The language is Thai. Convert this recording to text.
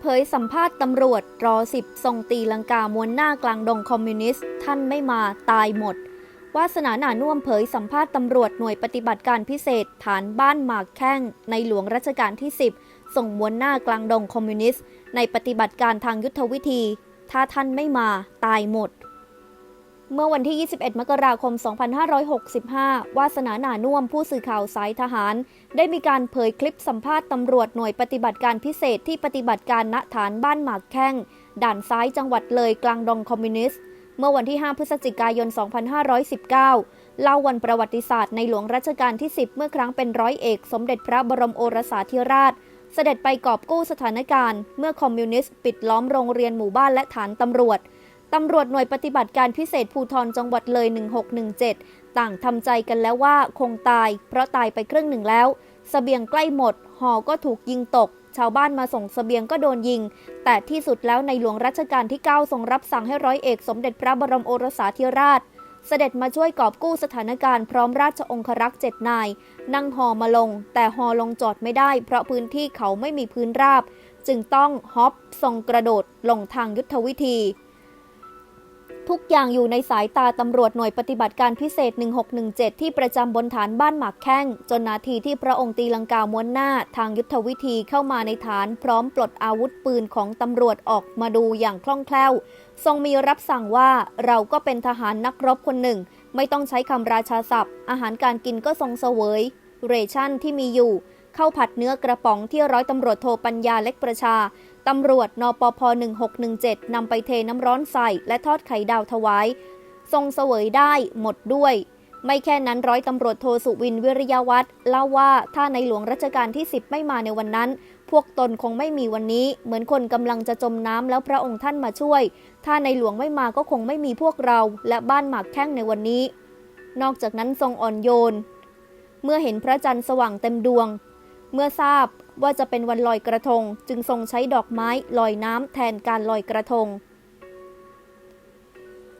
เผยสัมภาษณ์ตำรวจรอสิบส่งตีลังกามวนหน้ากลางดงคอมมิวนิสต์ ท่านไม่มาตายหมด วาสนาหนานุ่วมเผยสัมภาษณ์ตำรวจหน่วยปฏิบัติการพิเศษ ฐานบ้านหมากแข้ง ในหลวงรัชกาลที่ 10 ส่งมวนหน้ากลางดงคอมมิวนิสต์ ในปฏิบัติการทางยุทธวิธี ถ้าท่านไม่มาตายหมด เมื่อวันที่ 21 มกราคม 2565 วาสนาหนานุ่มผู้สื่อข่าวสายทหาร ได้มีการเผยคลิปสัมภาษณ์ตำรวจหน่วยปฏิบัติการพิเศษที่ปฏิบัติการณฐานบ้านหมากแข้ง ด่านซ้ายจังหวัดเลยกลางดงคอมมิวนิสต์ เมื่อวันที่ 5 พฤศจิกายน 2519 เล่าวันประวัติศาสตร์ในหลวงรัชกาลที่ 10 เมื่อครั้งเป็นร้อยเอก สมเด็จพระบรมโอรสาธิราช เสด็จไปกอบกู้สถานการณ์ เมื่อคอมมิวนิสต์ปิดล้อมโรงเรียนหมู่บ้านและฐานตำรวจ ตำรวจหน่วยปฏิบัติการพิเศษภูทรจังหวัดเลย 1617 ต่างทำใจกันแล้วว่าคงตาย เพราะตายไปครึ่งหนึ่งแล้วสเสบียงใกล้หมด หอก็ถูกยิงตก ชาวบ้านมาส่งสเสบียงก็โดนยิง แต่ที่สุดแล้วในหลวงรัชกาลที่ 9 ทรงรับสั่งให้ร้อยเอกสมเด็จพระบรมโอรสาธิราช เสด็จมาช่วยกอบกู้สถานการณ์พร้อมราชองครักษ์เจ็ดนาย นั่งฮอมาลง แต่ฮอลงจอดไม่ได้ เพราะพื้นที่เขาไม่มีพื้นราบ จึงต้องฮอปทรงกระโดดลงทางยุทธวิธี ทุกอย่างอยู่ในสายตาตำรวจหน่วยปฏิบัติการพิเศษ 1617 ที่ประจำบนฐานบ้านหมากแข้ง จนนาทีที่พระองค์ตีลังกาม้วนหน้าทางยุทธวิธีเข้ามาในฐาน พร้อมปลดอาวุธปืนของตำรวจออกมาดูอย่างคล่องแคล่ว ทรงมีรับสั่งว่าเราก็เป็นทหารนักรบคนหนึ่ง ไม่ต้องใช้คำราชาศัพท์ อาหารการกินก็ทรงเสวย เรชั่นที่มีอยู่ข้าวผัดเนื้อกระป๋องที่ร้อยตำรวจโทปัญญาเล็กประชา ตำรวจนปพ1617นำไปเทน้ำร้อนใส่และทอดไข่ดาวถวายทรงเสวยได้หมดด้วย ไม่แค่นั้นร้อยตำรวจโทสุวินวิริยวัฒน์เล่าว่าถ้าในหลวงรัชกาลที่ 10 ไม่มาในวันนั้น พวกตนคงไม่มีวันนี้ เหมือนคนกำลังจะจมน้ำแล้วพระองค์ท่านมาช่วย ถ้าในหลวงไม่มาก็คงไม่มีพวกเราและบ้านหมากแข้งในวันนี้ นอกจากนั้นทรงอ่อนโยน เมื่อเห็นพระจันทร์สว่างเต็มดวง เมื่อทราบ ว่าจะเป็นวันลอยกระทง จึงทรงใช้ดอกไม้ลอยน้ำแทนการลอยกระทง